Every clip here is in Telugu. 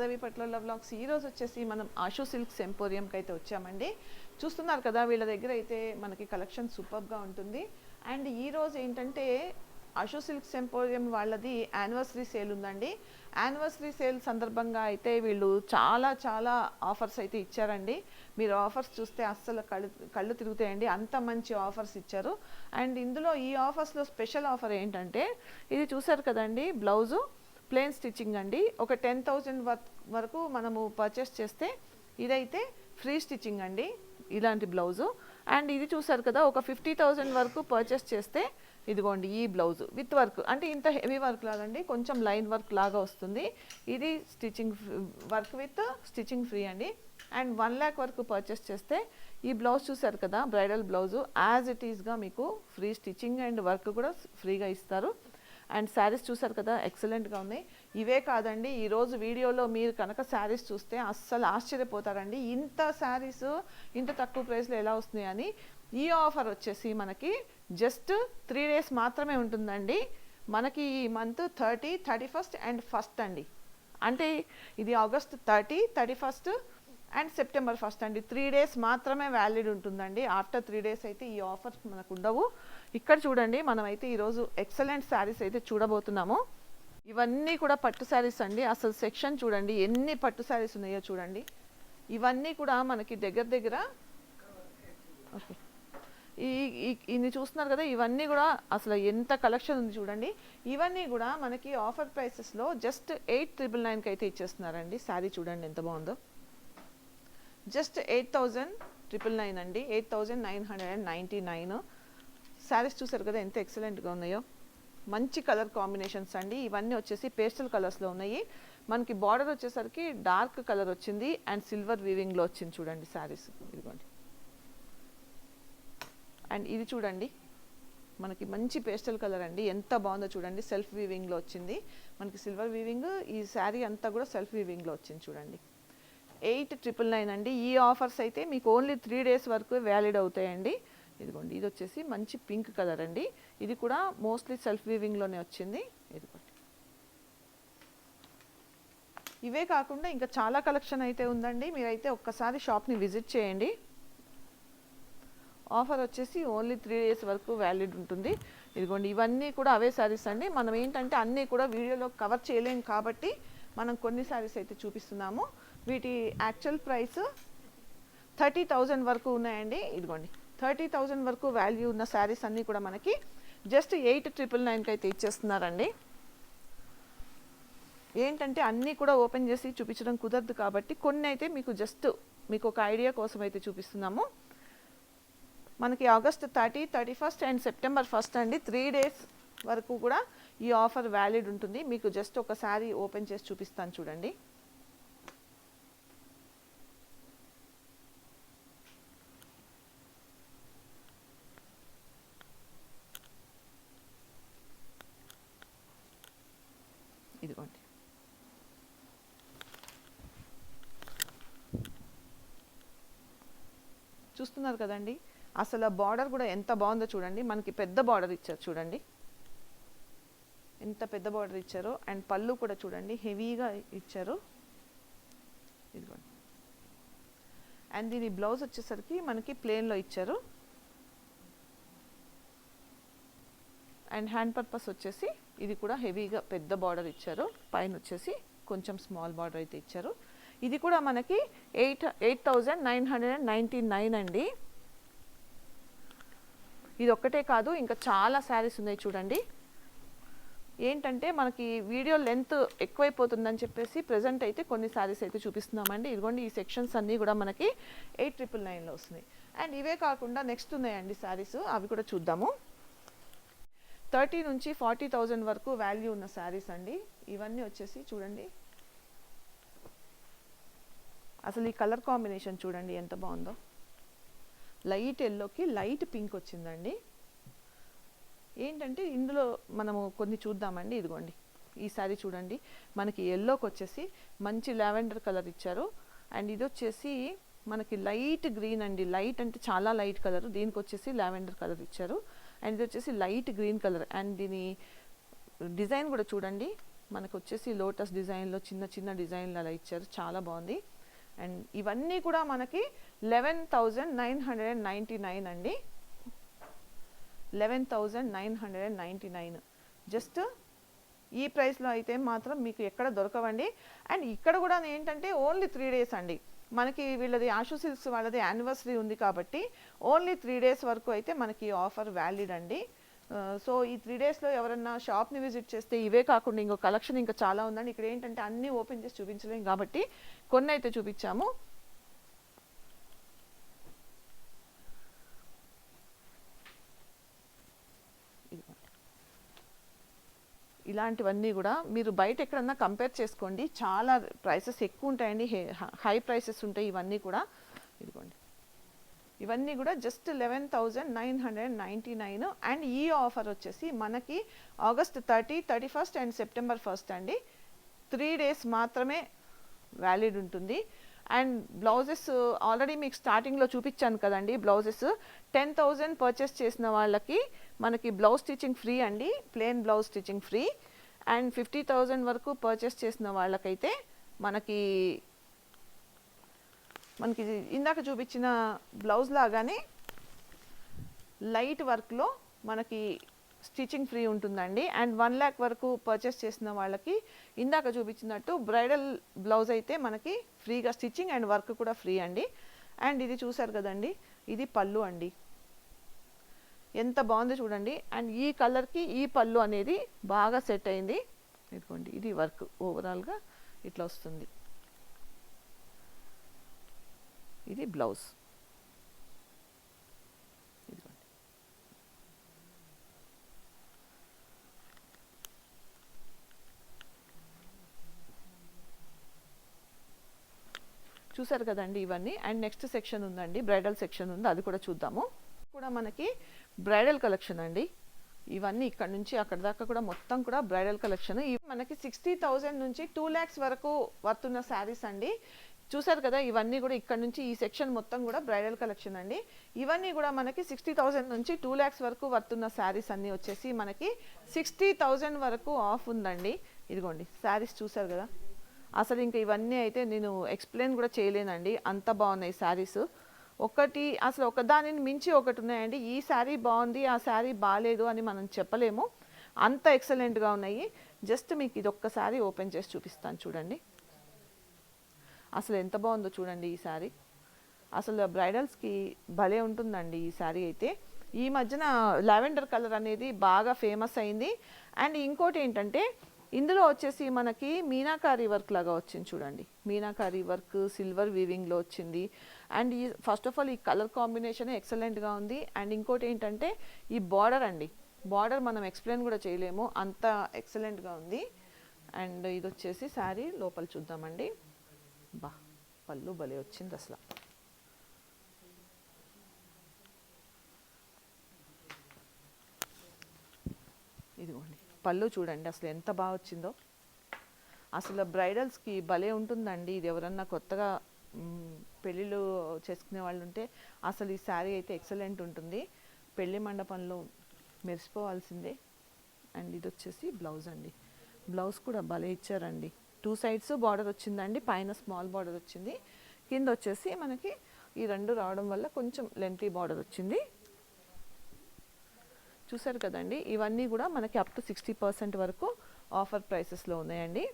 మాధవి పట్ల వ్లాగ్స్ ఈ రోజు వచ్చేసి మనం ఆషు సిల్క్స్ ఎంపోరియంకి అయితే వచ్చామండి. చూస్తున్నారు కదా వీళ్ళ దగ్గర అయితే మనకి కలెక్షన్ సూపర్గా ఉంటుంది. అండ్ ఈ రోజు ఏంటంటే ఆషు సిల్క్స్ ఎంపోరియం వాళ్ళది యానివర్సరీ సేల్ ఉందండి. యానివర్సరీ సేల్ సందర్భంగా అయితే వీళ్ళు చాలా చాలా ఆఫర్స్ అయితే ఇచ్చారండి. మీరు ఆఫర్స్ చూస్తే అస్సలు కళ్ళు కళ్ళు తిరుగుతాయండి. అంత మంచి ఆఫర్స్ ఇచ్చారు. అండ్ ఇందులో ఈ ఆఫర్స్లో స్పెషల్ ఆఫర్ ఏంటంటే ఇది చూసారు కదండి బ్లౌజు. ప్లేన్ స్టిచ్చింగ్ అండి. ఒక టెన్ థౌజండ్ వరకు మనము పర్చేస్ చేస్తే ఇదైతే ఫ్రీ స్టిచ్చింగ్ అండి ఇలాంటి బ్లౌజు అండ్ ఇది చూసారు కదా ఒక ఫిఫ్టీ థౌజండ్ వరకు పర్చేస్ చేస్తే ఇదిగోండి ఈ బ్లౌజ్ విత్ వర్క్ అంటే ఇంత హెవీ వర్క్ లాగండి కొంచెం లైన్ వర్క్ లాగా వస్తుంది. ఇది stitching work with stitching free అండి. అండ్ వన్ ల్యాక్ వరకు పర్చేస్ చేస్తే ఈ బ్లౌజ్ చూసారు కదా బ్రైడల్ బ్లౌజు యాజ్ ఇట్ ఈస్గా మీకు ఫ్రీ స్టిచ్చింగ్ అండ్ వర్క్ కూడా ఫ్రీగా ఇస్తారు. అండ్ శారీస్ చూసారు కదా ఎక్సలెంట్గా ఉన్నాయి ఇవే కాదండి ఈరోజు వీడియోలో మీరు కనుక శారీస్ చూస్తే అస్సలు ఆశ్చర్యపోతారండి. ఇంత శారీస్ ఇంత తక్కువ ప్రైస్లో ఎలా వస్తున్నాయి అని ఈ ఆఫర్ వచ్చేసి మనకి జస్ట్ త్రీ డేస్ మాత్రమే ఉంటుందండి. మనకి ఈ month thirty thirty first and first అండి. అంటే ఇది August thirty thirty first and September first అండి. త్రీ డేస్ మాత్రమే వ్యాలిడ్ ఉంటుందండి. ఆఫ్టర్ త్రీ డేస్ అయితే ఈ ఆఫర్స్ మనకు ఉండవు. ఇక్కడ చూడండి మనమైతే ఈరోజు ఎక్సలెంట్ శారీస్ అయితే చూడబోతున్నాము. ఇవన్నీ కూడా పట్టు శారీస్ అండి. అసలు సెక్షన్ చూడండి ఎన్ని పట్టు శారీస్ ఉన్నాయో చూడండి. ఇవన్నీ కూడా మనకి దగ్గర దగ్గర ఓకే ఈ ఈ- ఇన్ని చూస్తున్నారు కదా ఇవన్నీ కూడా అసలు ఎంత కలెక్షన్ ఉంది చూడండి. ఇవన్నీ కూడా మనకి ఆఫర్ ప్రైసెస్లో జస్ట్ ఎయిట్ ట్రిపుల్ నైన్కి అయితే ఇచ్చేస్తున్నారండి. శారీ చూడండి ఎంత బాగుందో. Just eight thousand triple nine అండి. Eight thousand nine hundred and ninety nine. Saris చూసారు కదా ఎంత ఎక్సలెంట్గా ఉన్నాయో. మంచి కలర్ కాంబినేషన్స్ అండి. ఇవన్నీ వచ్చేసి పేస్టల్ కలర్స్లో ఉన్నాయి. మనకి బార్డర్ వచ్చేసరికి డార్క్ కలర్ వచ్చింది అండ్ సిల్వర్ వీవింగ్లో వచ్చింది చూడండి శారీస్. ఇదిగోండి. అండ్ ఇది చూడండి. మనకి మంచి పేస్టల్ కలర్ అండి. ఎంత బాగుందో చూడండి. సెల్ఫ్ వీవింగ్లో వచ్చింది. మనకి సిల్వర్ వీవింగ్ ఈ శారీ అంతా కూడా సెల్ఫ్ వీవింగ్లో వచ్చింది చూడండి. ఎయిట్ ట్రిపుల్ నైన్ అండి. ఈ ఆఫర్స్ అయితే మీకు ఓన్లీ త్రీ డేస్ వరకు వ్యాలిడ్ అవుతాయండి. ఇదిగోండి ఇది వచ్చేసి మంచి పింక్ కలర్ అండి. ఇది కూడా మోస్ట్లీ సెల్ఫ్ వీవింగ్లోనే వచ్చింది. ఇదిగోండి. ఇవే కాకుండా ఇంకా చాలా కలెక్షన్ అయితే ఉందండి. మీరైతే ఒక్కసారి షాప్ని విజిట్ చేయండి. ఆఫర్ వచ్చేసి ఓన్లీ త్రీ డేస్ వరకు వ్యాలిడ్ ఉంటుంది. ఇదిగోండి ఇవన్నీ కూడా అవే శారీస్ అండి. మనం ఏంటంటే అన్నీ కూడా వీడియోలో కవర్ చేయలేం కాబట్టి మనం కొన్ని శారీస్ అయితే చూపిస్తున్నాము. వీటి యాక్చువల్ ప్రైస్ థర్టీ థౌజండ్ వరకు ఉన్నాయండి. ఇదిగోండి. థర్టీ థౌజండ్ వరకు వాల్యూ ఉన్న శారీస్ అన్నీ కూడా మనకి జస్ట్ ఎయిట్ ట్రిపుల్ నైన్కి అయితే ఇచ్చేస్తున్నారండి. ఏంటంటే అన్నీ కూడా ఓపెన్ చేసి చూపించడం కుదరదు కాబట్టి కొన్ని అయితే మీకు జస్ట్ మీకు ఒక ఐడియా కోసం అయితే చూపిస్తున్నాము. మనకి August thirty thirty first and September first అండి. త్రీ డేస్ వరకు కూడా ఈ ఆఫర్ వ్యాలిడ్ ఉంటుంది. మీకు జస్ట్ ఒక శారీ ఓపెన్ చేసి చూపిస్తాను చూడండి ఇదిగోండి చూస్తున్నారు కదండి. అసలు బార్డర్ కూడా ఎంత బాగుందో చూడండి. మనకి పెద్ద బార్డర్ ఇచ్చారు చూడండి. ఎంత పెద్ద బార్డర్ ఇచ్చారో అండ్ పళ్ళు కూడా చూడండి. హెవీగా ఇచ్చారు. ఇదిగోండి. అండ్ దీని బ్లౌజ్ వచ్చేసరికి మనకి ప్లేన్లో ఇచ్చారు. అండ్ హ్యాండ్ పర్పస్ వచ్చేసి ఇది కూడా హెవీగా పెద్ద బార్డర్ ఇచ్చారు. పైన వచ్చేసి కొంచెం స్మాల్ బార్డర్ అయితే ఇచ్చారు. ఇది కూడా మనకి eight eight thousand nine hundred and ninety nine అండి. ఇది ఒక్కటే కాదు ఇంకా చాలా శారీస్ ఉన్నాయి చూడండి. ఏంటంటే మనకి వీడియో లెంత్ ఎక్కువైపోతుందని చెప్పేసి ప్రజెంట్ అయితే కొన్ని శారీస్ అయితే చూపిస్తున్నామండి. ఇదిగోండి ఈ సెక్షన్స్ అన్నీ కూడా మనకి ఎయిట్ ట్రిపుల్ నైన్లో వస్తున్నాయి. అండ్ ఇవే కాకుండా నెక్స్ట్ ఉన్నాయండి శారీస్ అవి కూడా చూద్దాము. థర్టీ నుంచి ఫార్టీ థౌజండ్ వరకు వాల్యూ ఉన్న శారీస్ అండి. ఇవన్నీ వచ్చేసి చూడండి. అసలు ఈ కలర్ కాంబినేషన్ చూడండి ఎంత బాగుందో. లైట్ ఎల్లోకి లైట్ పింక్ వచ్చిందండి. ఏంటంటే ఇందులో మనము కొన్ని చూద్దామండి ఇదిగోండి. ఈ చూడండి. మనకి ఎల్లోకి వచ్చేసి మంచి లావెండర్ కలర్ ఇచ్చారు. అండ్ ఇది వచ్చేసి మనకి లైట్ గ్రీన్ అండి. లైట్ అంటే చాలా లైట్ కలర్. దీనికి వచ్చేసి లావెండర్ కలర్ ఇచ్చారు. అండ్ ఇది వచ్చేసి లైట్ గ్రీన్ కలర్. అండ్ దీని డిజైన్ కూడా చూడండి. మనకు వచ్చేసి లోటస్ డిజైన్లో చిన్న చిన్న డిజైన్లు అలా ఇచ్చారు. చాలా బాగుంది. అండ్ ఇవన్నీ కూడా మనకి eleven thousand nine hundred and ninety nine అండి. Eleven thousand nine hundred and ninety nine just ఈ ప్రైస్లో అయితే మాత్రం మీకు ఎక్కడ దొరకవండి. అండ్ ఇక్కడ కూడా ఏంటంటే ఓన్లీ త్రీ డేస్ అండి. మనకి వీళ్ళది ఆషు సిల్క్స్ వాళ్ళది యానివర్సరీ ఉంది కాబట్టి ఓన్లీ త్రీ డేస్ వరకు అయితే మనకి ఆఫర్ వ్యాలిడ్ అండి. సో ఈ త్రీ డేస్లో ఎవరన్నా షాప్ని విజిట్ చేస్తే ఇవే కాకుండా ఇంకో కలెక్షన్ ఇంకా చాలా ఉందండి. ఇక్కడ ఏంటంటే అన్నీ ఓపెన్ చేసి చూపించలేం కాబట్టి కొన్ని అయితే చూపించాము. ఇలాంటివన్నీ కూడా మీరు బయట ఎక్కడన్నా కంపేర్ చేసుకోండి. చాలా ప్రైసెస్ ఎక్కువ ఉంటాయండి. హై ప్రైసెస్ ఉంటాయి ఇవన్నీ కూడా. ఇదిగోండి. ఇవన్నీ కూడా just eleven thousand nine hundred ninety nine and ఈ ఆఫర్ వచ్చేసి మనకి August thirty thirty first and September first అండి. త్రీ డేస్ మాత్రమే వ్యాలిడ్ ఉంటుంది. అండ్ బ్లౌజెస్ ఆల్రెడీ మీకు స్టార్టింగ్లో చూపించాను కదండి బ్లౌజెస్ టెన్ థౌజండ్ పర్చేస్ చేసిన వాళ్ళకి మనకి బ్లౌజ్ స్టిచ్చింగ్ ఫ్రీ అండి plain blouse stitching free and fifty thousand వరకు పర్చేస్ చేసిన వాళ్ళకైతే మనకి మనకి ఇందాక చూపించిన బ్లౌజ్ లాగానే లైట్ వర్క్లో మనకి స్టిచ్చింగ్ ఫ్రీ ఉంటుందండి. అండ్ వన్ ల్యాక్ వరకు పర్చేస్ చేసిన వాళ్ళకి ఇందాక చూపించినట్టు బ్రైడల్ బ్లౌజ్ అయితే మనకి ఫ్రీగా స్టిచ్చింగ్ అండ్ వర్క్ కూడా ఫ్రీ అండి. అండ్ ఇది చూసారు కదండి ఇది పళ్ళు అండి. ఎంత బాగుందో చూడండి. అండ్ ఈ కలర్కి ఈ పళ్ళు అనేది బాగా సెట్ అయింది. ఇదిగోండి ఇది వర్క్ ఓవరాల్గా ఇట్లా వస్తుంది. ఇది బ్లౌజ్ ఇదిగోండి చూసారు కదండి ఇవన్నీ. అండ్ నెక్స్ట్ సెక్షన్ ఉందండి బ్రైడల్ సెక్షన్ ఉంది అది కూడా చూద్దాము. కూడా మనకి బ్రైడల్ కలెక్షన్ అండి. ఇవన్నీ ఇక్కడ నుంచి అక్కడ దాకా కూడా మొత్తం కూడా బ్రైడల్ కలెక్షన్. ఇవి మనకి సిక్స్టీ థౌజండ్ నుంచి టూ ల్యాక్స్ వరకు వస్తున్న శారీస్ అండి. చూసారు కదా ఇవన్నీ కూడా ఇక్కడ నుంచి ఈ సెక్షన్ మొత్తం కూడా బ్రైడల్ కలెక్షన్ అండి. ఇవన్నీ కూడా మనకి సిక్స్టీ థౌజండ్ నుంచి టూ ల్యాక్స్ వరకు వస్తున్న శారీస్ అన్నీ వచ్చేసి మనకి సిక్స్టీ థౌజండ్ వరకు ఆఫ్ ఉందండి. ఇదిగోండి శారీస్ చూసారు కదా. అసలు ఇంకా ఇవన్నీ అయితే నేను ఎక్స్ప్లెయిన్ కూడా చేయలేనండి. అంత బాగున్నాయి శారీస్. ఒకటి అసలు ఒక దానిని మించి ఒకటి ఉన్నాయండి. ఈ శారీ బాగుంది ఆ శారీ బాగాలేదు అని మనం చెప్పలేము. అంత ఎక్సలెంట్గా ఉన్నాయి. జస్ట్ మీకు ఇది ఒక్కసారి ఓపెన్ చేసి చూపిస్తాను చూడండి. అసలు ఎంత బాగుందో చూడండి ఈ శారీ. అసలు బ్రైడల్స్కి భలే ఉంటుందండి ఈ శారీ అయితే. ఈ మధ్యన లావెండర్ కలర్ అనేది బాగా ఫేమస్ అయింది. అండ్ ఇంకోటి ఏంటంటే ఇందులో వచ్చేసి మనకి మీనాకారి వర్క్ లాగా వచ్చింది చూడండి. మీనాకారి వర్క్ సిల్వర్ వీవింగ్లో వచ్చింది. అండ్ ఈ ఫస్ట్ ఆఫ్ ఆల్ ఈ కలర్ కాంబినేషన్ ఎక్సలెంట్గా ఉంది. అండ్ ఇంకోటి ఏంటంటే ఈ బార్డర్ అండి. బార్డర్ మనం ఎక్స్ప్లెయిన్ కూడా చేయలేము. అంత ఎక్సలెంట్గా ఉంది. అండ్ ఇది వచ్చేసి శారీ లోపల చూద్దామండి. బా పళ్ళు భలే వచ్చింది అసలు. ఇదిగోండి. పళ్ళు చూడండి అసలు ఎంత బాగా వచ్చిందో. అసలు బ్రైడల్స్కి భలే ఉంటుందండి. ఇది ఎవరన్నా కొత్తగా పెళ్ళిళ్ళు చేసుకునే వాళ్ళు ఉంటే అసలు ఈ శారీ అయితే ఎక్సలెంట్ ఉంటుంది. పెళ్ళి మండపంలో మెరిసిపోవాల్సిందే. అండ్ ఇది వచ్చేసి బ్లౌజ్ అండి. బ్లౌజ్ కూడా భలే ఇచ్చారండి. టూ సైడ్స్ బార్డర్ వచ్చిందండి పైన స్మాల్ బార్డర్ వచ్చింది. కింద వచ్చేసి మనకి ఈ రెండు రావడం వల్ల కొంచెం లెంతీ బార్డర్ వచ్చింది. చూసారు కదండి ఇవన్నీ కూడా మనకి అప్ టు సిక్స్టీ పర్సెంట్ వరకు ఆఫర్ ప్రైసెస్లో ఉన్నాయండి.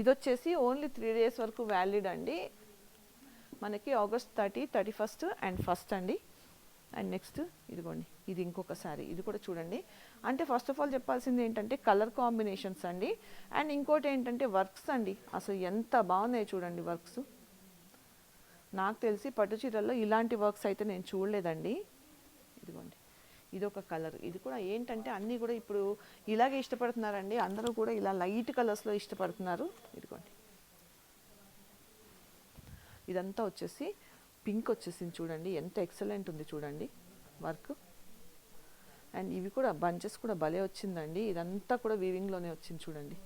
ఇది వచ్చేసి ఓన్లీ త్రీ డేస్ వరకు వ్యాలిడ్ అండి. మనకి August thirty thirty first and first అండి. అండ్ నెక్స్ట్ ఇదిగోండి ఇది ఇంకొక సారీ ఇది కూడా చూడండి. అంటే ఫస్ట్ ఆఫ్ ఆల్ చెప్పాల్సింది ఏంటంటే కలర్ కాంబినేషన్స్ అండి. అండ్ ఇంకోటి ఏంటంటే వర్క్స్ అండి. అసలు ఎంత బాగున్నాయి చూడండి వర్క్స్ నాకు తెలిసి పట్టు చీరల్లో ఇలాంటి వర్క్స్ అయితే నేను చూడలేదండి. ఇదిగోండి. ఇది ఒక కలర్. ఇది కూడా ఏంటంటే అన్నీ కూడా ఇప్పుడు ఇలాగే ఇష్టపడుతున్నారండి. అందరూ కూడా ఇలా లైట్ కలర్స్లో ఇష్టపడుతున్నారు. ఇదిగోండి. ఇదంతా వచ్చేసి పింక్ వచ్చేసింది చూడండి. ఎంత ఎక్సలెంట్ ఉంది చూడండి వర్క్. అండ్ ఇవి కూడా బంచెస్ కూడా భలే వచ్చిందండి. ఇదంతా కూడా వీవింగ్లోనే వచ్చింది చూడండి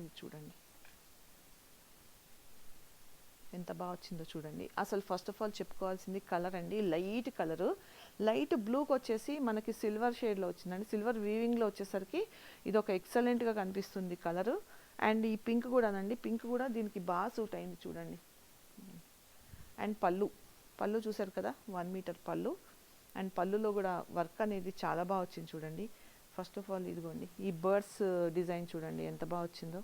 వచ్చింది చూడండి ఎంత బాగా వచ్చిందో చూడండి. అసలు ఫస్ట్ ఆఫ్ ఆల్ చెప్పుకోవాల్సింది కలర్ అండి. లైట్ కలరు లైట్ బ్లూకి వచ్చేసి మనకి సిల్వర్ షేడ్లో వచ్చిందండి. సిల్వర్ వీవింగ్లో వచ్చేసరికి ఇది ఒక ఎక్సలెంట్గా కనిపిస్తుంది కలరు అండ్ ఈ పింక్ కూడానండి. పింక్ కూడా దీనికి బాగా సూట్ అయింది చూడండి. అండ్ పళ్ళు. పళ్ళు చూసారు కదా? వన్ మీటర్ పళ్ళు. అండ్ పళ్ళులో కూడా వర్క్ అనేది చాలా బాగా వచ్చింది చూడండి. ఫస్ట్ ఆఫ్ ఆల్ ఇదిగోండి. ఈ బర్డ్స్ డిజైన్ uh, చూడండి ఎంత బాగా వచ్చిందో.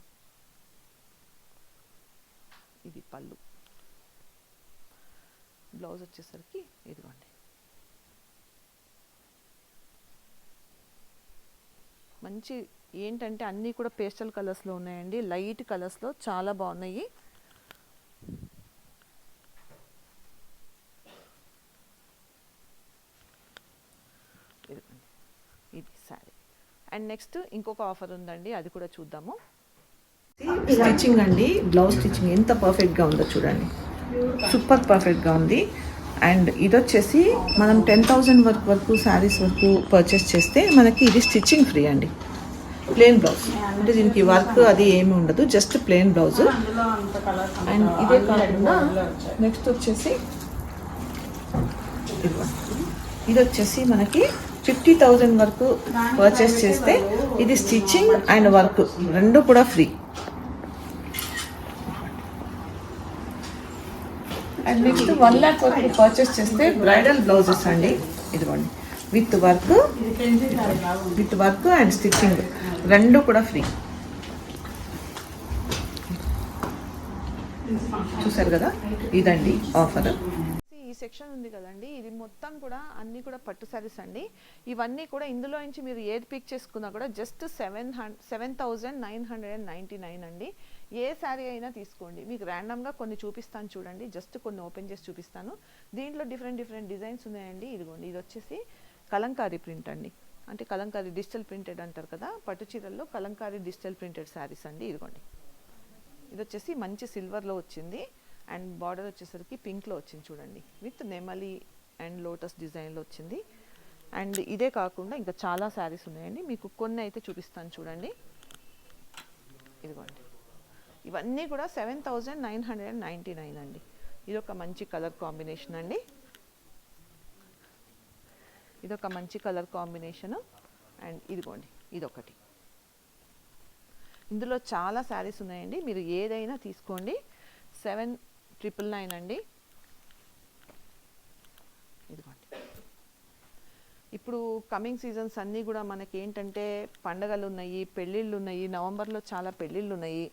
ఇది పళ్ళు. బ్లౌజ్ వచ్చేసరికి ఇదిగోండి. మంచి ఏంటంటే అన్నీ కూడా పేస్టల్ కలర్స్లో ఉన్నాయండి. లైట్ కలర్స్లో చాలా బాగున్నాయి. ఇది సారీ అండ్ నెక్స్ట్ ఇంకొక ఆఫర్ ఉందండి. అది కూడా చూద్దాము. స్టిచ్చింగ్ అండి. బ్లౌజ్ స్టిచ్చింగ్ ఎంత పర్ఫెక్ట్గా ఉందో చూడండి. సూపర్ పర్ఫెక్ట్గా ఉంది. అండ్ ఇది వచ్చేసి మనం టెన్ థౌజండ్ వర్క్ వరకు శారీస్ వరకు పర్చేస్ చేస్తే మనకి ఇది స్టిచ్చింగ్ ఫ్రీ అండి. Plain blouse. అంటే దీనికి వర్క్ అది ఏమి ఉండదు జస్ట్ ప్లెయిన్ బ్లౌజ్. అండ్ ఇదే కాకుండా నెక్స్ట్ వచ్చేసి ఇది వచ్చేసి మనకి ఫిఫ్టీ థౌజండ్ వరకు పర్చేస్ చేస్తే ఇది స్టిచ్చింగ్ అండ్ వర్క్ రెండు కూడా free. And next one lakh వరకు పర్చేస్ చేస్తే బ్రైడల్ బ్లౌజెస్ అండి. ఇదిగోండి. With work with work and stitching రెండు కూడా ఫ్రీ చూసారు కదా? ఇదండి ఆఫర్ సెక్షన్ ఉంది కదండి. ఇది మొత్తం కూడా అన్నీ కూడా పట్టు సారీస్ అండి. ఇవన్నీ కూడా ఇందులో నుంచి మీరు ఏది పిక్ చేసుకున్నా కూడా just seven hundred seven thousand nine hundred and ninety nine అండి. ఏ శారీ అయినా తీసుకోండి. మీకు ర్యాండమ్గా కొన్ని చూపిస్తాను చూడండి. జస్ట్ కొన్ని ఓపెన్ చేసి చూపిస్తాను. దీంట్లో డిఫరెంట్ డిఫరెంట్ డిజైన్స్ ఉన్నాయండి. ఇదిగోండి. ఇది వచ్చేసి కలంకారీ ప్రింట్ అండి. అంటే కలంకారీ డిజిటల్ ప్రింటెడ్ అంటారు కదా. పట్టు చీరల్లో కలంకారీ డిజిటల్ ప్రింటెడ్ శారీస్ అండి. ఇదిగోండి. ఇది వచ్చేసి మంచి సిల్వర్లో వచ్చింది. అండ్ బార్డర్ వచ్చేసరికి పింక్లో వచ్చింది చూడండి విత్ నెమలి అండ్ లోటస్ డిజైన్లో వచ్చింది. అండ్ ఇదే కాకుండా ఇంకా చాలా శారీస్ ఉన్నాయండి మీకు కొన్ని అయితే చూపిస్తాను చూడండి. ఇదిగోండి. ఇవన్నీ కూడా seven thousand nine hundred and ninety nine అండి. ఇది ఒక మంచి కలర్ కాంబినేషన్ అండి. ఇదొక మంచి కలర్ కాంబినేషను. అండ్ ఇదిగోండి ఇదొకటి. ఇందులో చాలా శారీస్ ఉన్నాయండి మీరు ఏదైనా తీసుకోండి. సెవెన్ ట్రిపుల్ నైన్ అండి. ఇదిగోండి. ఇప్పుడు కమింగ్ సీజన్స్ అన్నీ కూడా మనకి ఏంటంటే పండగలు ఉన్నాయి పెళ్ళిళ్ళు ఉన్నాయి నవంబర్లో చాలా పెళ్ళిళ్ళు ఉన్నాయి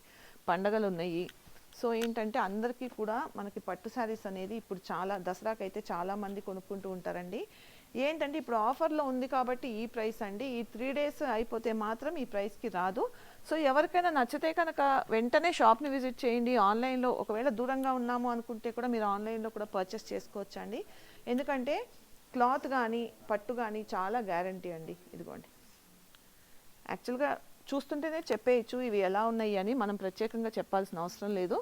పండగలు ఉన్నాయి సో ఏంటంటే అందరికీ కూడా మనకి పట్టు శారీస్ అనేది ఇప్పుడు చాలా దసరాకైతే చాలామంది కొనుక్కుంటూ ఉంటారండి. ఏంటంటే ఇప్పుడు ఆఫర్లో ఉంది కాబట్టి ఈ ప్రైస్ అండి. ఈ త్రీ డేస్ అయిపోతే మాత్రం ఈ ప్రైస్కి రాదు. సో ఎవరికైనా నచ్చితే కనుక వెంటనే షాప్ని విజిట్ చేయండి. ఆన్లైన్లో ఒకవేళ దూరంగా ఉన్నాము అనుకుంటే కూడా మీరు ఆన్లైన్లో కూడా పర్చేస్ చేసుకోవచ్చు అండి ఎందుకంటే క్లాత్ కానీ పట్టు కానీ చాలా గ్యారంటీ అండి. ఇదిగోండి. యాక్చువల్గా చూస్తుంటేనే చెప్పేయచ్చు ఇవి ఎలా ఉన్నాయి అని మనం ప్రత్యేకంగా చెప్పాల్సిన అవసరం లేదు.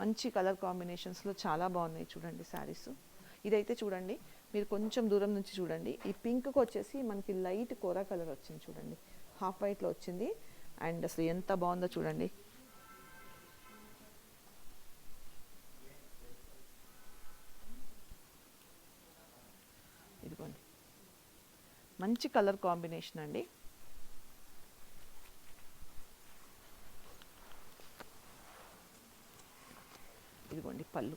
మంచి కలర్ కాంబినేషన్స్లో చాలా బాగున్నాయి చూడండి శారీస్. ఇదైతే చూడండి మీరు కొంచెం దూరం నుంచి చూడండి. ఈ పింక్కి వచ్చేసి మనకి లైట్ కూర కలర్ వచ్చింది చూడండి. హాఫ్ వైట్లో వచ్చింది. అండ్ అసలు ఎంత బాగుందో చూడండి. ఇదిగోండి. మంచి కలర్ కాంబినేషన్ అండి. ఇదిగోండి పళ్ళు.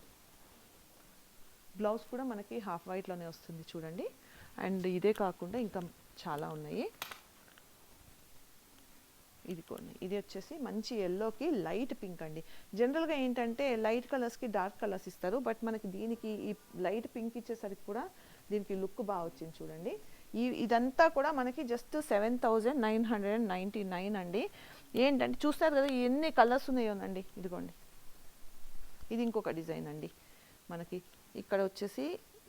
బ్లౌజ్ కూడా మనకి హాఫ్ వైట్లోనే వస్తుంది చూడండి. అండ్ ఇదే కాకుండా ఇంకా చాలా ఉన్నాయి. ఇది కొన్ని ఇది వచ్చేసి మంచి ఎల్లోకి లైట్ పింక్ అండి. జనరల్గా ఏంటంటే లైట్ కలర్స్కి డార్క్ కలర్స్ ఇస్తారు బట్ మనకి దీనికి ఈ లైట్ పింక్ ఇచ్చేసరికి కూడా దీనికి లుక్ బాగా వచ్చింది చూడండి. ఈ ఇదంతా కూడా మనకి just seven thousand nine hundred and ninety nine అండి. ఏంటంటే చూస్తారు కదా ఎన్ని కలర్స్ ఉన్నాయోనండి ఇదిగోండి. ఇది ఇంకొక డిజైన్ అండి. మనకి ఇక్కడ వచ్చేసి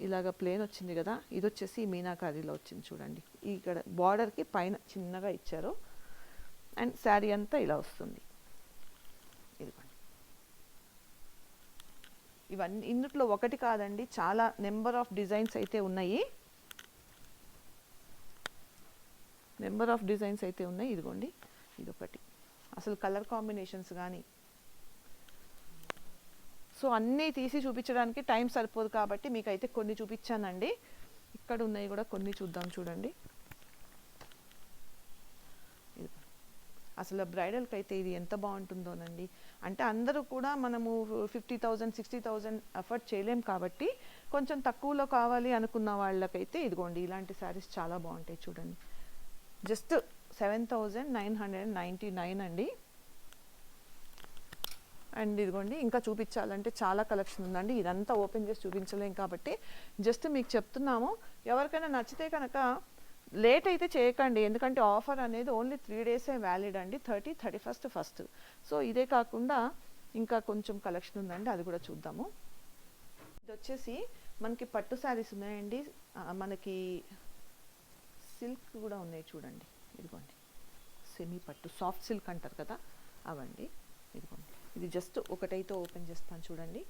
ఇలాగ ప్లేన్ వచ్చింది కదా ఇది వచ్చేసి మీనాకారీలో వచ్చింది చూడండి. ఇక్కడ బార్డర్కి పైన చిన్నగా ఇచ్చారు. అండ్ శారీ అంతా ఇలా వస్తుంది. ఇదిగోండి. ఇవన్నీ ఇందులో ఒకటి కాదండి చాలా నెంబర్ ఆఫ్ డిజైన్స్ అయితే ఉన్నాయి. నెంబర్ ఆఫ్ డిజైన్స్ అయితే ఉన్నాయి ఇదిగోండి ఇదొకటి. అసలు కలర్ కాంబినేషన్స్ కానీ సో అన్నీ తీసి చూపించడానికి టైం సరిపోదు కాబట్టి మీకు అయితే కొన్ని చూపించానండి. ఇక్కడ ఉన్నాయి కూడా కొన్ని చూద్దాం చూడండి ఇది. అసలు బ్రైడల్కి అయితే ఇది ఎంత బాగుంటుందోనండి. అంటే అందరూ కూడా మనము fifty thousand sixty thousand effort చేయలేం కాబట్టి కొంచెం తక్కువలో కావాలి అనుకున్న వాళ్ళకైతే ఇదిగోండి ఇలాంటి శారీస్ చాలా బాగుంటాయి చూడండి. Just seven thousand nine hundred ninety nine అండి. అండ్ ఇదిగోండి ఇంకా చూపించాలంటే చాలా కలెక్షన్ ఉందండి. ఇదంతా ఓపెన్ చేసి చూపించలేం కాబట్టి జస్ట్ మీకు చెప్తున్నాము. ఎవరికైనా నచ్చితే కనుక లేట్ అయితే చేయకండి. ఎందుకంటే ఆఫర్ అనేది ఓన్లీ త్రీ డేసే వ్యాలిడ్ అండి. Thirty thirty first first. So ఇదే కాకుండా ఇంకా కొంచెం కలెక్షన్ ఉందండి. అది కూడా చూద్దాము. ఇది వచ్చేసి మనకి పట్టు శారీస్ ఉన్నాయండి. మనకి సిల్క్ కూడా ఉన్నాయి చూడండి. ఇదిగోండి. సెమీ పట్టు. సాఫ్ట్ సిల్క్ అంటారు కదా అవండి. ఇదిగోండి. ఇది జస్ట్ ఒకటైతే ఓపెన్ చేస్తాను చూడండి.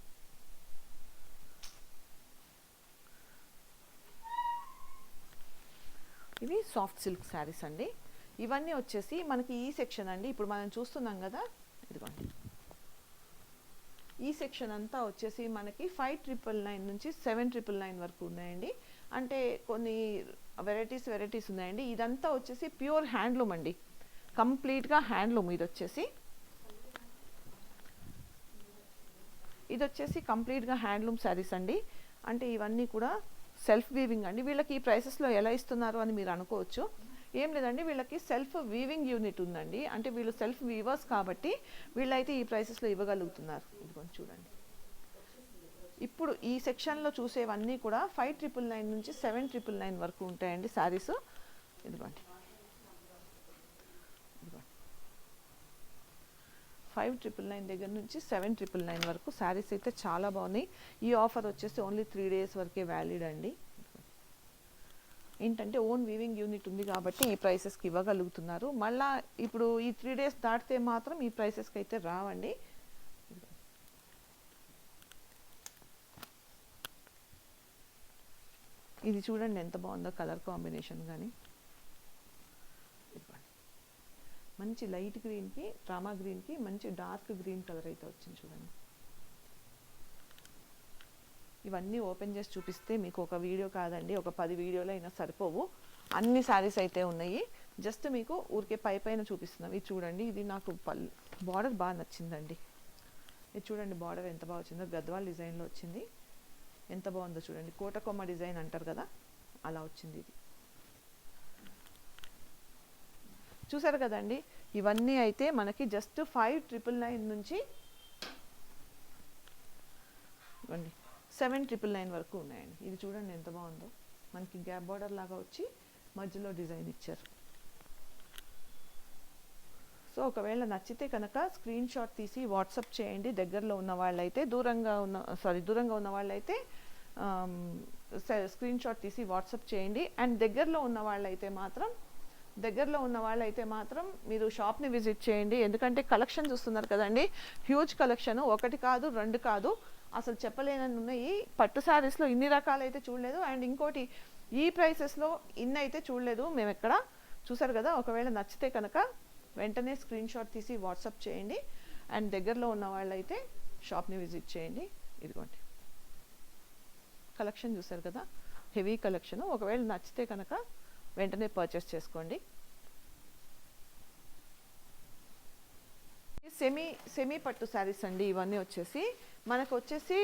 ఇవి సాఫ్ట్ సిల్క్ శారీస్ అండి. ఇవన్నీ వచ్చేసి మనకి ఈ సెక్షన్ అండి. ఇప్పుడు మనం చూస్తున్నాం కదా ఇదిగోండి. ఈ సెక్షన్ అంతా వచ్చేసి మనకి ఫైవ్ ట్రిపుల్ నైన్ నుంచి సెవెన్ ట్రిపుల్ నైన్ వరకు ఉన్నాయండి. అంటే కొన్ని వెరైటీస్ వెరైటీస్ ఉన్నాయండి. ఇదంతా వచ్చేసి ప్యూర్ హ్యాండ్లూమ్ అండి. కంప్లీట్గా హ్యాండ్లూమ్ ఇది వచ్చేసి. ఇది వచ్చేసి కంప్లీట్గా హ్యాండ్లూమ్ శారీస్ అండి. అంటే ఇవన్నీ కూడా సెల్ఫ్ వీవింగ్ అండి. వీళ్ళకి ఈ ప్రైసెస్లో ఎలా ఇస్తున్నారు అని మీరు అనుకోవచ్చు. ఏం లేదండి వీళ్ళకి సెల్ఫ్ వీవింగ్ యూనిట్ ఉందండి. అంటే వీళ్ళు సెల్ఫ్ వీవర్స్ కాబట్టి వీళ్ళైతే ఈ ప్రైసెస్లో ఇవ్వగలుగుతున్నారు. ఇదిగోండి చూడండి. ఇప్పుడు ఈ సెక్షన్లో చూసేవన్నీ కూడా ఫైవ్ ట్రిపుల్ నైన్ నుంచి సెవెన్ ట్రిపుల్ నైన్ వరకు ఉంటాయండి శారీస్ ఇదిగోండి ఇదిగోండి. ఫైవ్ ట్రిపుల్ నైన్ దగ్గర నుంచి సెవెన్ ట్రిపుల్ నైన్ వరకు శారీస్ అయితే చాలా బాగున్నాయి. ఈ ఆఫర్ వచ్చేసి ఓన్లీ త్రీ డేస్ వరకే వ్యాలిడ్ అండి. ఏంటంటే ఓన్ వీవింగ్ యూనిట్ ఉంది కాబట్టి ఈ ప్రైసెస్కి ఇవ్వగలుగుతున్నారు. మళ్ళా ఇప్పుడు ఈ త్రీ డేస్ దాటితే మాత్రం ఈ ప్రైసెస్కి అయితే రావండి. ఇది చూడండి ఎంత బాగుందో కలర్ కాంబినేషన్ కానీ ఇదిగోండి మంచి లైట్ గ్రీన్కి డ్రామా గ్రీన్కి మంచి డార్క్ గ్రీన్ కలర్ అయితే వచ్చింది చూడండి. ఇవన్నీ ఓపెన్ చేసి చూపిస్తే మీకు ఒక వీడియో కాదండి ఒక పది వీడియోలు అయినా సరిపోవు. అన్ని శారీస్ అయితే ఉన్నాయి. జస్ట్ మీకు ఊరికే పై పైన చూపిస్తున్నాం. ఇది చూడండి ఇది నాకు పల్ బార్డర్ బాగా నచ్చిందండి. ఇది చూడండి బార్డర్ ఎంత బాగా వచ్చిందో గద్వాల్ డిజైన్లో వచ్చింది. ఎంత బాగుందో చూడండి. కోటకొమ్మ డిజైన్ అంటారు కదా అలా వచ్చింది ఇది. చూసారు కదండి? ఇవన్నీ అయితే మనకి జస్ట్ ఫైవ్ ట్రిపుల్ నైన్ నుంచి ఇవ్వండి సెవెన్ ట్రిపుల్ నైన్ వరకు ఉన్నాయండి. ఇది చూడండి ఎంత బాగుందో. మనకి గ్యాప్ బార్డర్ లాగా వచ్చి మధ్యలో డిజైన్ ఇచ్చారు. సో ఒకవేళ నచ్చితే కనుక స్క్రీన్ షాట్ తీసి వాట్సాప్ చేయండి. దగ్గరలో ఉన్న వాళ్ళైతే దూరంగా ఉన్న సారీ దూరంగా ఉన్న వాళ్ళైతే స్క్రీన్ షాట్ తీసి వాట్సాప్ చేయండి. అండ్ దగ్గరలో ఉన్న వాళ్ళైతే మాత్రం దగ్గరలో ఉన్న వాళ్ళైతే మాత్రం మీరు షాప్ని విజిట్ చేయండి. ఎందుకంటే కలెక్షన్ చూస్తున్నారు కదండి. Huge collection. ఒకటి కాదు రెండు కాదు. అసలు చెప్పలేనని ఉన్నాయి పట్టు శారీస్లో ఇన్ని రకాలు అయితే చూడలేదు. అండ్ ఇంకోటి ఈ ప్రైసెస్లో ఇన్ని అయితే చూడలేదు. మేము ఎక్కడ చూసారు కదా? ఒకవేళ నచ్చితే కనుక వెంటనే స్క్రీన్ షాట్ తీసి వాట్సాప్ చేయండి. అండ్ దగ్గరలో ఉన్న వాళ్ళైతే షాప్ని విజిట్ చేయండి. ఇదిగోండి. కలెక్షన్ చూసారు కదా? Heavy collection. ఒకవేళ నచ్చితే కనుక వెంటనే పర్చేస్ చేసుకోండి. సెమీ సెమీ పట్టు శారీస్ అండి ఇవన్నీ వచ్చేసి. మనకు వచ్చేసి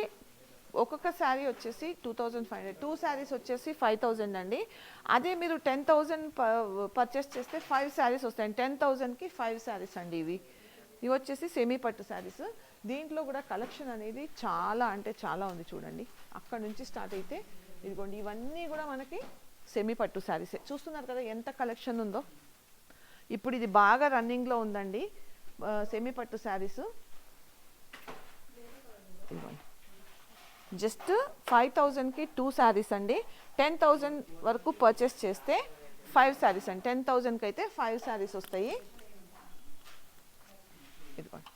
ఒక్కొక్క శారీ వచ్చేసి two thousand five hundred two saris వచ్చేసి ఫైవ్ థౌజండ్ అండి. అదే మీరు టెన్ థౌజండ్ పర్చేస్ చేస్తే ఫైవ్ శారీస్ వస్తాయి. టెన్ థౌజండ్కి ఫైవ్ శారీస్ అండి ఇవి. ఇవి వచ్చేసి సెమీ పట్టు శారీస్ దీంట్లో కూడా కలెక్షన్ అనేది చాలా అంటే చాలా ఉంది చూడండి. అక్కడ నుంచి స్టార్ట్ అయితే ఇదిగోండి ఇవన్నీ కూడా మనకి సెమీ పట్టు శారీసే చూస్తున్నారు కదా ఎంత కలెక్షన్ ఉందో? ఇప్పుడు ఇది బాగా రన్నింగ్లో ఉందండి. సెమీ పట్టు శారీస్ ఇదిగోండి జస్ట్ ఫైవ్ థౌజండ్కి టూ శారీస్ అండి. టెన్ థౌజండ్ వరకు పర్చేస్ చేస్తే ఫైవ్ శారీస్ అండి. టెన్ థౌజండ్కి అయితే ఫైవ్ శారీస్ వస్తాయి. ఇదిగోండి.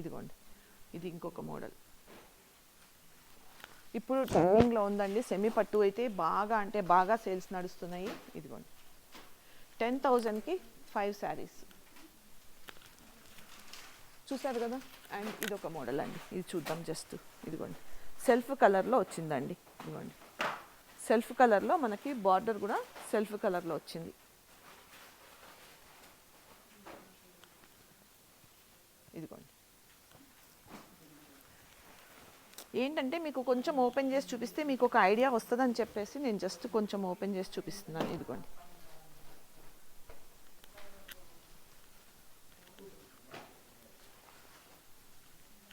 ఇదిగోండి. ఇది ఇంకొక మోడల్. ఇప్పుడు ట్రెండింగ్లో ఉందండి. సెమీ పట్టు అయితే బాగా అంటే బాగా సేల్స్ నడుస్తున్నాయి. ఇదిగోండి. టెన్ థౌజండ్కి ఫైవ్ శారీస్. చూసారు కదా? అండ్ ఇది ఒక మోడల్ అండి. ఇది చూద్దాం జస్ట్. ఇదిగోండి. సెల్ఫ్ కలర్లో వచ్చిందండి. ఇదిగోండి. సెల్ఫ్ కలర్లో మనకి బార్డర్ కూడా సెల్ఫ్ కలర్లో వచ్చింది. ఏంటంటే మీకు కొంచెం ఓపెన్ చేసి చూపిస్తే మీకు ఒక ఐడియా వస్తుందని చెప్పేసి నేను జస్ట్ కొంచెం ఓపెన్ చేసి చూపిస్తున్నాను ఇదిగోండి.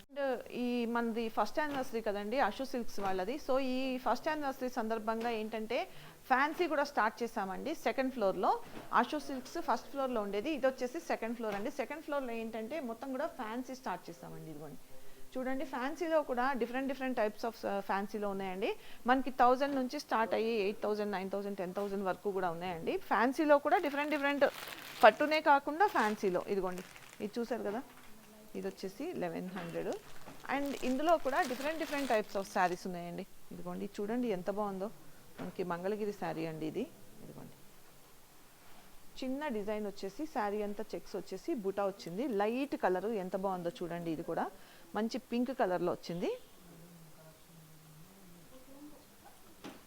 అండ్ ఈ మనది ఫస్ట్ యానివర్సరీ కదండి అషు సిల్క్స్ వాళ్ళది. సో ఈ ఫస్ట్ యానివర్సరీ సందర్భంగా ఏంటంటే ఫ్యాన్సీ కూడా స్టార్ట్ చేసామండి సెకండ్ ఫ్లోర్లో. అషు సిల్క్స్ ఫస్ట్ ఫ్లోర్లో ఉండేది ఇది వచ్చేసి సెకండ్ ఫ్లోర్ అండి. సెకండ్ ఫ్లోర్లో ఏంటంటే మొత్తం కూడా ఫ్యాన్సీ స్టార్ట్ చేసామండి ఇదిగోండి. చూడండి ఫ్యాన్సీలో కూడా డిఫరెంట్ డిఫరెంట్ టైప్స్ ఆఫ్ ఫ్యాన్సీలో ఉన్నాయండి. మనకి థౌజండ్ నుంచి స్టార్ట్ అయ్యి eight thousand nine thousand ten thousand వరకు కూడా ఉన్నాయండి. ఫ్యాన్సీలో కూడా డిఫరెంట్ డిఫరెంట్ పట్టునే కాకుండా ఫ్యాన్సీలో. ఇదిగోండి ఇది చూసారు కదా? ఇది వచ్చేసి లెవెన్ హండ్రెడ్. అండ్ ఇందులో కూడా different different types of saris ఉన్నాయండి. ఇదిగోండి చూడండి ఎంత బాగుందో. మనకి మంగళగిరి శారీ అండి ఇది. ఇదిగోండి. చిన్న డిజైన్ వచ్చేసి శారీ అంతా చెక్స్ వచ్చేసి బుటా వచ్చింది. లైట్ కలరు ఎంత బాగుందో చూడండి ఇది కూడా. మంచి పింక్ కలర్లో వచ్చింది.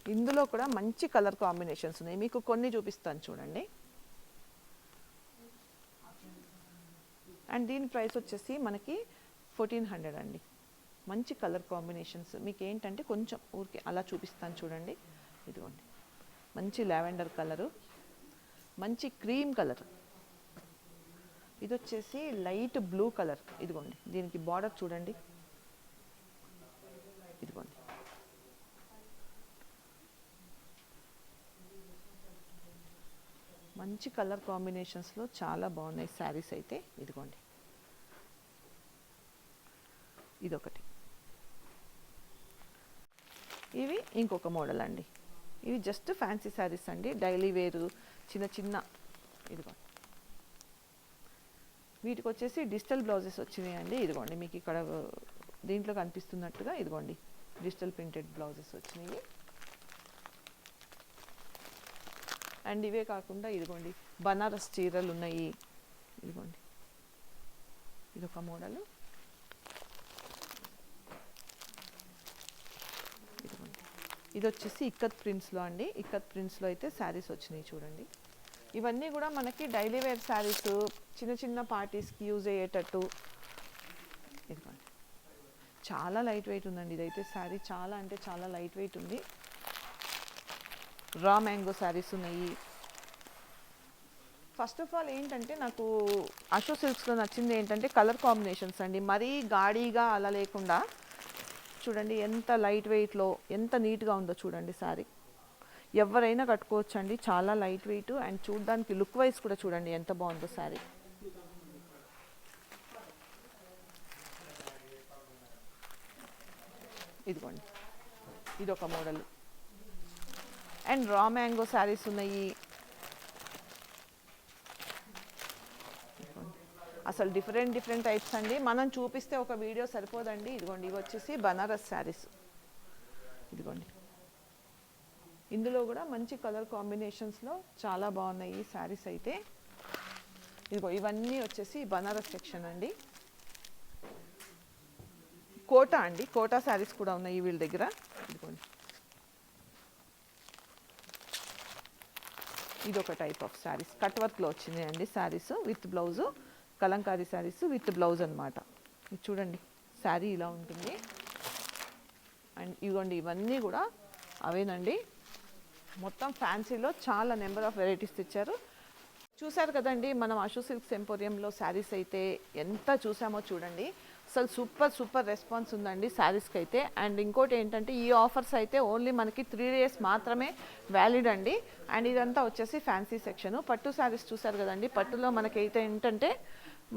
ఇందులో కూడా మంచి కలర్ కాంబినేషన్స్ ఉన్నాయి. మీకు కొన్ని చూపిస్తాను చూడండి. అండ్ దీని ప్రైస్ వచ్చేసి మనకి ఫోర్టీన్ హండ్రెడ్ అండి. మంచి కలర్ కాంబినేషన్స్. మీకు ఏంటంటే కొంచెం ఊరికే అలా చూపిస్తాను చూడండి. ఇదిగోండి. మంచి లావెండర్ కలరు. మంచి క్రీమ్ కలర్. ఇది వచ్చేసి లైట్ బ్లూ కలర్. ఇదిగోండి దీనికి బార్డర్ చూడండి. ఇదిగోండి. మంచి కలర్ కాంబినేషన్స్లో చాలా బాగున్నాయి శారీస్ అయితే. ఇదిగోండి. ఇదొకటి. ఇవి ఇంకొక మోడల్ అండి. ఇవి జస్ట్ ఫ్యాన్సీ శారీస్ అండి. డైలీ వేరు చిన్న చిన్న. ఇదిగోండి. వీటికి వచ్చేసి డిజిటల్ బ్లౌజెస్ వచ్చినాయండి. ఇదిగోండి మీకు ఇక్కడ దీంట్లో కనిపిస్తున్నట్టుగా ఇదిగోండి డిజిటల్ ప్రింటెడ్ బ్లౌజెస్ వచ్చినాయి. అండ్ ఇవే కాకుండా ఇదిగోండి బనారస్ చీరలు ఉన్నాయి. ఇదిగోండి ఇదొక మోడల్. ఇదిగోండి ఇది వచ్చేసి ఇక్కత్ ప్రింట్స్లో అండి. ఇక్కత్ ప్రింట్స్లో అయితే శారీస్ వచ్చినాయి చూడండి. ఇవన్నీ కూడా మనకి డైలీ వేర్ శారీస్ చిన్న చిన్న పార్టీస్కి యూజ్ అయ్యేటట్టు. చాలా లైట్ వెయిట్ ఉందండి ఇదైతే. శారీ చాలా అంటే చాలా లైట్ వెయిట్ ఉంది. రా మ్యాంగో శారీస్ ఉన్నాయి. ఫస్ట్ ఆఫ్ ఆల్ ఏంటంటే నాకు అశో సిల్క్స్లో నచ్చింది ఏంటంటే కలర్ కాంబినేషన్స్ అండి. మరీ గాడీగా అలా లేకుండా చూడండి ఎంత లైట్ వెయిట్లో ఎంత నీట్గా ఉందో చూడండి శారీ. ఎవరైనా కట్టుకోవచ్చు అండి చాలా లైట్ వెయిట్ అండ్ చూడడానికి లుక్ వైజ్ కూడా చూడండి ఎంత బాగుందో శారీ. ఇదిగోండి. ఇదొక model. And raw mango saris ఉన్నాయి. అసలు డిఫరెంట్ డిఫరెంట్ టైప్స్ అండి. మనం చూపిస్తే ఒక వీడియో సరిపోదండి. ఇదిగోండి ఇవి వచ్చేసి బనారస్ శారీస్. ఇదిగోండి. ఇందులో కూడా మంచి కలర్ కాంబినేషన్స్లో చాలా బాగున్నాయి ఈ శారీస్ అయితే. ఇదిగో ఇవన్నీ వచ్చేసి బనారస్ సెక్షన్ అండి. కోటా అండి కోటా శారీస్ కూడా ఉన్నాయి వీళ్ళ దగ్గర. ఇదిగోండి. ఇది ఒక టైప్ ఆఫ్ శారీస్. కట్ వర్క్లో వచ్చినాయి అండి saris with blouse. Kalamkari saris with blouse అనమాట ఇది చూడండి శారీ ఇలా ఉంటుంది. అండ్ ఇదిగోండి ఇవన్నీ కూడా అవేనండి. మొత్తం ఫ్యాన్సీలో చాలా నెంబర్ ఆఫ్ వెరైటీస్ తెచ్చారు. చూశారు కదండి మనం అశు సిల్క్స్ ఎంపోరియంలో శారీస్ అయితే ఎంత చూసామో చూడండి. అసలు సూపర్ సూపర్ రెస్పాన్స్ ఉందండి శారీస్కి అయితే. అండ్ ఇంకోటి ఏంటంటే ఈ ఆఫర్స్ అయితే ఓన్లీ మనకి త్రీ డేస్ మాత్రమే వ్యాలిడ్ అండి. అండ్ ఇదంతా వచ్చేసి ఫ్యాన్సీ సెక్షన్. పట్టు శారీస్ చూసారు కదండి పట్టులో మనకైతే ఏంటంటే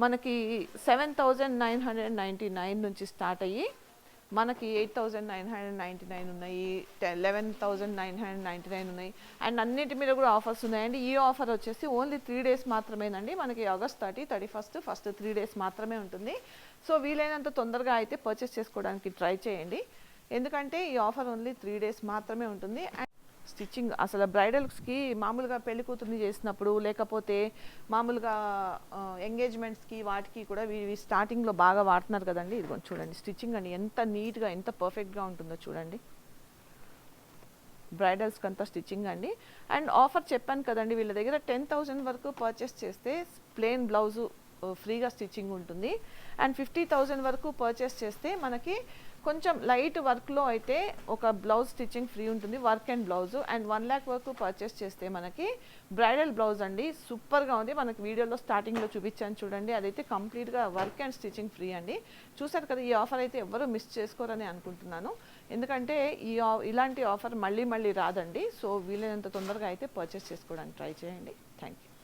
మనకి seven thousand nine hundred ninety nine నుంచి స్టార్ట్ అయ్యి మనకి eight thousand nine hundred ninety nine ఉన్నాయి eleven thousand nine hundred ninety nine ఉన్నాయి. అండ్ అన్నిటి మీద కూడా ఆఫర్స్ ఉన్నాయండి ఈ ఆఫర్ వచ్చేసి ఓన్లీ త్రీ డేస్ మాత్రమేనండి. మనకి August thirty thirty first first three days మాత్రమే ఉంటుంది. సో వీలైనంత తొందరగా అయితే పర్చేస్ చేసుకోవడానికి ట్రై చేయండి. ఎందుకంటే ఈ ఆఫర్ ఓన్లీ త్రీ డేస్ మాత్రమే ఉంటుంది. అండ్ స్టిచ్చింగ్ అసలు బ్రైడల్స్కి మామూలుగా పెళ్ళి కూతుర్ని చేసినప్పుడు లేకపోతే మామూలుగా ఎంగేజ్మెంట్స్కి వాటికి కూడా ఇవి స్టార్టింగ్లో బాగా వాడుతున్నారు కదండి. ఇది చూడండి స్టిచ్చింగ్ అండి ఎంత నీట్గా ఎంత పర్ఫెక్ట్గా ఉంటుందో చూడండి. బ్రైడల్స్కి అంతా స్టిచ్చింగ్ అండి. అండ్ ఆఫర్ చెప్పాను కదండి వీళ్ళ దగ్గర టెన్ థౌజండ్ వరకు పర్చేస్ చేస్తే ప్లెయిన్ బ్లౌజు ఫ్రీగా స్టిచ్చింగ్ ఉంటుంది. అండ్ ఫిఫ్టీ థౌజండ్ వరకు పర్చేస్ చేస్తే మనకి కొంచెం లైట్ వర్క్లో అయితే ఒక బ్లౌజ్ స్టిచ్చింగ్ ఫ్రీ ఉంటుంది work and blouse. And one lakh వరకు పర్చేస్ చేస్తే మనకి బ్రైడల్ బ్లౌజ్ అండి. సూపర్గా ఉంది. మనకి వీడియోలో స్టార్టింగ్లో చూపించాను చూడండి. అదైతే కంప్లీట్గా వర్క్ అండ్ స్టిచ్చింగ్ ఫ్రీ అండి. చూసారు కదా ఈ ఆఫర్ అయితే ఎవరు మిస్ చేసుకోరని అనుకుంటున్నాను. ఎందుకంటే ఈ ఇలాంటి ఆఫర్ మళ్ళీ మళ్ళీ రాదండి. సో వీలైనంత తొందరగా అయితే పర్చేస్ చేసుకోవడానికి ట్రై చేయండి. Thank you